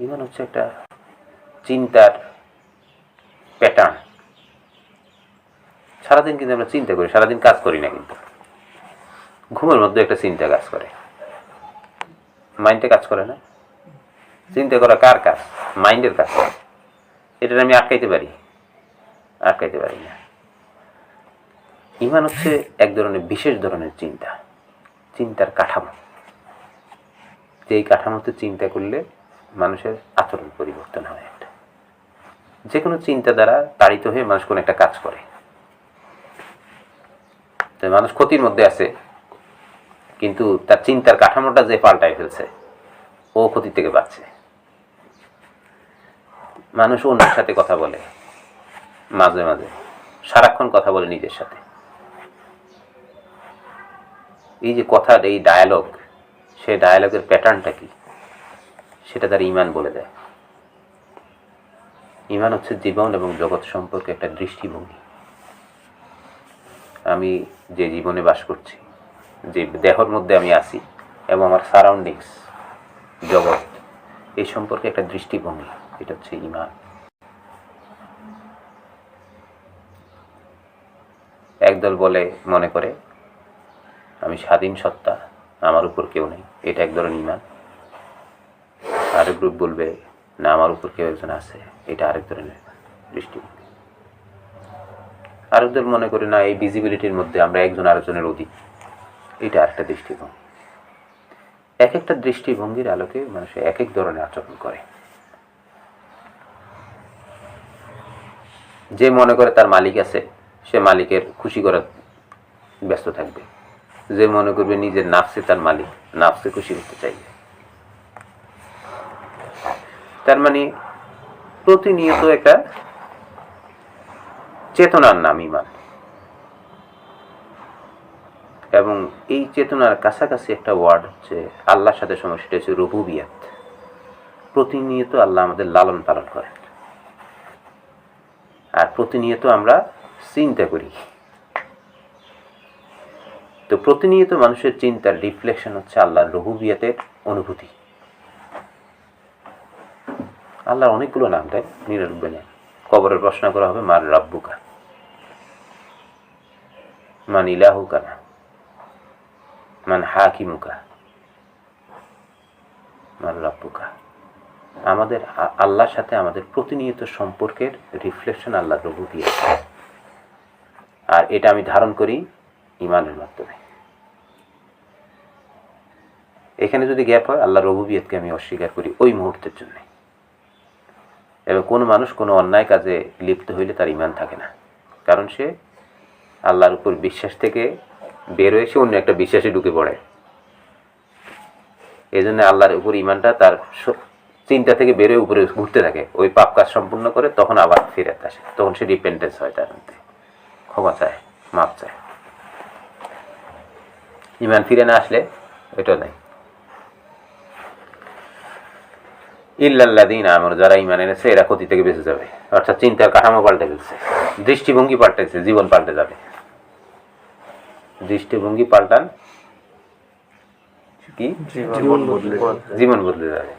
ইমান হচ্ছে একটা চিন্তার প্যাটার্ন সারাদিন কিন্তু আমরা চিন্তা করি, সারাদিন কাজ করি না কিন্তু। ঘুমের মধ্যে একটা চিন্তা কাজ করে। মাইন্ডে কাজ করে না। চিন্তা করা কার কাজ? মাইন্ডের কাজ এটা আমি আটকাইতে পারি? আটকাইতে পারি না। ইমান হচ্ছে এক ধরনের, বিশেষ ধরনের চিন্তা। চিন্তার কাঠামো। যে এই কাঠামোতে চিন্তা করলে মানুষের আচরণ পরিবর্তন হয় একটা। যে কোনো চিন্তা দ্বারা তাড়িত হয়ে মানুষ কোনো একটা কাজ করে। তো মানুষ ক্ষতির মধ্যে আছে, কিন্তু তার চিন্তার কাঠামোটা যে পাল্টায় ফেলছে, ও ক্ষতি থেকে বাঁচছে। মানুষ অন্যের সাথে কথা বলে, মাঝে মাঝে। সারাক্ষণ কথা বলে নিজের সাথে। এই যে কথার এই ডায়ালগ সেই ডায়ালগের প্যাটার্নটা কি? সেটা তার ইমান বলে দেয়। ইমান হচ্ছে জীবন এবং জগৎ সম্পর্কে একটা দৃষ্টিভঙ্গি। আমি যে জীবনে বাস করছি, যে দেহর মধ্যে আমি আছি এবং আমার সারাউন্ডিংস জগৎ, এই সম্পর্কে একটা দৃষ্টিভঙ্গি, এটা হচ্ছে ইমান। একদল বলে, মনে করে, আমি স্বাধীন সত্তা, আমার উপর কেউ নেই। এটা এক ধরনের ইমান। আরেক গ্রুপ বলবে, না, আমার উপর কেউ একজন আছে। এটা আরেক ধরনের দৃষ্টিভঙ্গি আরেক দল মনে করে, না, এই ভিজিবিলিটির মধ্যে আমরা একজন আরেকজনের অধিক এটা আরেকটা দৃষ্টিভঙ্গি। এক একটা দৃষ্টিভঙ্গির আলোকে মানুষ এক এক ধরনের আচরণ করে। যে মনে করে তার মালিক আছে, সে মালিকের খুশি করার ব্যস্ত থাকবে। যে মনে করবে নিজের নাফসে তার মালিক, নাফসে খুশি করতে চাইবে। তার মানে প্রতিনিয়ত একটা চেতনার নাম ইমান। এবং এই চেতনার কাছাকাছি একটা ওয়ার্ড হচ্ছে আল্লাহর সাথে সময়, সেটা হচ্ছে রবুবিয়াত। প্রতিনিয়ত আল্লাহ আমাদের লালন পালন করেন। আর প্রতিনিয়ত আমরা চিন্তা করি। তো প্রতিনিয়ত মানুষের চিন্তার রিফ্লেকশন হচ্ছে আল্লাহর রহুবিয়াতের অনুভূতি। আল্লাহর অনেকগুলো নাম, তাই নিরানব্বই নাম কবরের প্রশ্ন করা হবে, মার রাব্বুকা। মান ইলাহুকা না। মান হাকিমুকা। মান রাব্বুকা। আমাদের আল্লাহর সাথে আমাদের প্রতিনিয়ত সম্পর্কের রিফ্লেকশন আল্লাহ আল্লাহর রহুবিয়াত আর এটা আমি ধারণ করি ইমানের মাধ্যমে। এখানে যদি গ্যাপ হয় আল্লাহ রঘুবিয়তকে আমি অস্বীকার করি ওই মুহূর্তের জন্য। এবং কোনো মানুষ কোনো অন্যায় কাজে লিপ্ত হইলে তার ইমান থাকে না। কারণ সে আল্লাহর উপর বিশ্বাস থেকে বের হয়ে সে অন্য একটা বিশ্বাসে ঢুকে পড়ে। এই জন্য আল্লাহর উপর ইমানটা তার চিন্তা থেকে বেরোয় উপরে ঘুরতে থাকে। ওই পাপ কাজ সম্পূর্ণ করে তখন আবার ফিরে আসে। তখন সে ডিপেন্ডেন্স হয় তার মধ্যে। ক্ষমা চায় মাপ চায়। ইমান ফিরে না আসলে এটা নেই। ইল্লাল্লাদিন আমার যারা ইমান এনেছে এরা ক্ষতি থেকে বেঁচে যাবে। অর্থাৎ চিন্তার কাঠামো পাল্টে ফেলছে দৃষ্টিভঙ্গি পাল্টেছে জীবন পাল্টে যাবে। দৃষ্টিভঙ্গি পাল্টান কি? জীবন বদলে জীবন বদলে যাবে।